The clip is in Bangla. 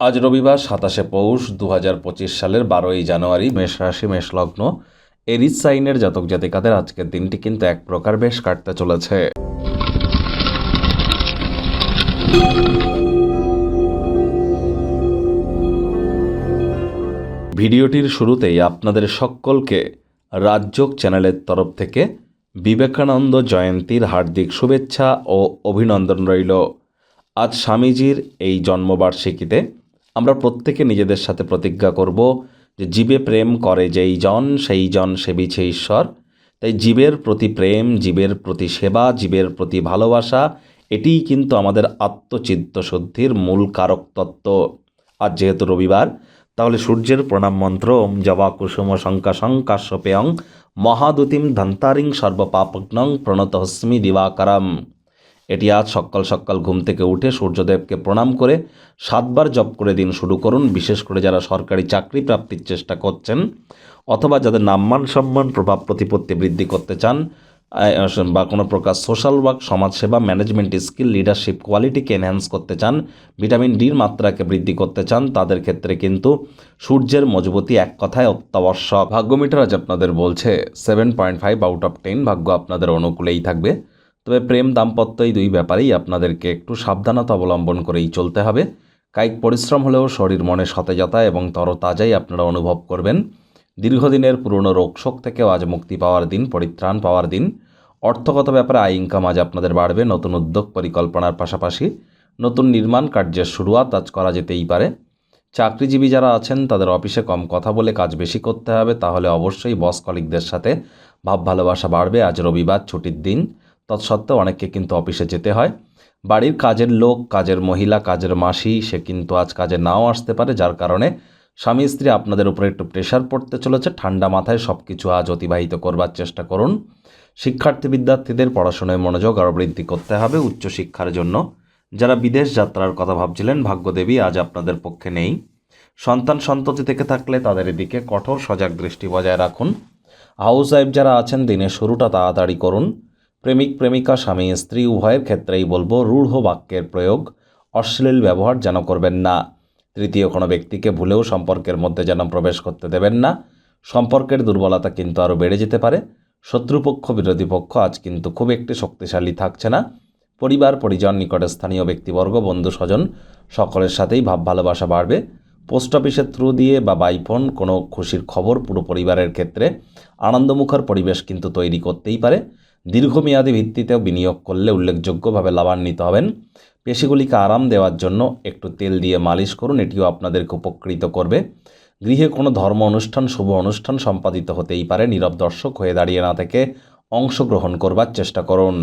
আজ রবিবার সাতাশে পৌষ দু হাজার পঁচিশ সালের বারোই জানুয়ারি মেষ রাশি, মেষ লগ্ন। এরিজ সাইনের জাতক জাতিকাদের আজকের দিনটি কিন্তু এক প্রকার বেশ কাটতে চলেছে। ভিডিওটির শুরুতেই আপনাদের সকলকে রাজযোগ চ্যানেলের তরফ থেকে বিবেকানন্দ জয়ন্তীর হার্দিক শুভেচ্ছা ও অভিনন্দন রইল। আজ স্বামীজির এই জন্মবার্ষিকীতে আমরা প্রত্যেকে নিজেদের সাথে প্রতিজ্ঞা করব যে জীবে প্রেম করে যেই জন, সেই জন সেবিছে ঈশ্বর। তাই জীবের প্রতি প্রেম, জীবের প্রতি সেবা, জীবের প্রতি ভালোবাসা, এটিই কিন্তু আমাদের আত্মচিত্ত শুদ্ধির মূল কারক তত্ত্ব। আজ যেহেতু রবিবার, তাহলে সূর্যের প্রণাম মন্ত্র, ওম জবা কুসুম শঙ্কাশং কাশ্যপেয়ং মহাদুতিম ধন্তারিং সর্বপাপগ্নং প্রণতহস্মি দিবাকারম। এটি আজ সকাল সকাল ঘুম থেকে উঠে সূর্যদেবকে প্রণাম করে সাতবার জপ করে দিন শুরু করুন, বিশেষ করে যারা সরকারি চাকরি প্রাপ্তির চেষ্টা করছেন অথবা যাদের নাম্মান সম্মান, প্রভাব প্রতিপত্তি বৃদ্ধি করতে চান বা কোনো প্রকার সোশ্যাল ওয়ার্ক, সমাজসেবা, ম্যানেজমেন্ট স্কিল, লিডারশিপ, কোয়ালিটিকে এনহ্যান্স করতে চান, ভিটামিন ডির মাত্রাকে বৃদ্ধি করতে চান, তাদের ক্ষেত্রে কিন্তু সূর্যের মজবুতি এক কথায় অত্যাবশ্যক। ভাগ্যমিটার আজ আপনাদের বলছে seven point five out of ten ভাগ্য আপনাদের অনুকূলেই থাকবে। তবে প্রেম দাম্পত্য এই দুই ব্যাপারেই আপনাদেরকে একটু সাবধানতা অবলম্বন করেই চলতে হবে। কায়িক পরিশ্রম হলেও শরীর মনে সতেজতা এবং তরতাজাই আপনারা অনুভব করবেন। দীর্ঘদিনের পুরনো রোগশোক থেকেও আজ মুক্তি পাওয়ার দিন, পরিত্রাণ পাওয়ার দিন। অর্থগত ব্যাপারে আয় ইনকাম আজ আপনাদের বাড়বে, নতুন উদ্যোগ পরিকল্পনার পাশাপাশি নতুন নির্মাণ কার্যের শুরুয়াত আজ করা যেতেই পারে। চাকরিজীবী যারা আছেন, তাদের অফিসে কম কথা বলে কাজ বেশি করতে হবে, তাহলে অবশ্যই বস কলিকদের সাথে ভাব ভালোবাসা বাড়বে। আজ রবিবার, ছুটির দিন। তৎসত্ত্বেও অনেককে কিন্তু অফিসে যেতে হয়। বাড়ির কাজের লোক, কাজের মহিলা, কাজের মাসি, সে কিন্তু আজ কাজে নাও আসতে পারে, যার কারণে স্বামী, স্ত্রী আপনাদের উপরে একটু প্রেশার পড়তে চলেছে। ঠান্ডা মাথায় সব কিছু আজ অতিবাহিত করবার চেষ্টা করুন। শিক্ষার্থী, বিদ্যার্থীদের পড়াশোনায় মনোযোগ আরও বৃদ্ধি করতে হবে উচ্চশিক্ষার জন্য। যারা বিদেশ যাত্রার কথা ভাবছিলেন, ভাগ্যদেবী আজ আপনাদের পক্ষে নেই। সন্তান সন্ততি থেকে থাকলে তাদের এদিকে কঠোর সজাগ দৃষ্টি বজায় রাখুন। হাউস ওয়াইফ যারা আছেন, দিনের শুরুটা তাড়াতাড়ি করুন। প্রেমিক, প্রেমিকা, স্বামী, স্ত্রী, উভয়ের ক্ষেত্রেই বলব রূঢ় বাক্যের প্রয়োগ অশ্লীল ব্যবহার যেন করবেন না। তৃতীয় কোনো ব্যক্তিকে ভুলেও সম্পর্কের মধ্যে যেন প্রবেশ করতে দেবেন না। সম্পর্কের দুর্বলতা কিন্তু আরও বেড়ে যেতে পারে। শত্রুপক্ষ, বিরোধী পক্ষ আজ কিন্তু খুব একটি শক্তিশালী থাকছে না। পরিবার, পরিজন, নিকটে স্থানীয় ব্যক্তিবর্গ, বন্ধু, স্বজন সকলের সাথেই ভাব, ভালোবাসা বাড়বে। পোস্ট অফিসের থ্রু দিয়ে বা বাইফোন কোনো খুশির খবর পুরো পরিবারের ক্ষেত্রে আনন্দমুখর পরিবেশ কিন্তু তৈরি করতেই পারে। দীর্ঘমেয়াদী ভিত্তিতেও বিনিয়োগ করলে উল্লেখযোগ্যভাবে লাভান্বিত হবেন। পেশিগুলিকে আরাম দেওয়ার জন্য একটু তেল দিয়ে মালিশ করুন, এটিও আপনাদেরকে উপকৃত করবে। গৃহে কোনো ধর্ম অনুষ্ঠান, শুভ অনুষ্ঠান সম্পাদিত হতেই পারে। নীরব দর্শক হয়ে দাঁড়িয়ে না থেকে অংশগ্রহণ করবার চেষ্টা করুন।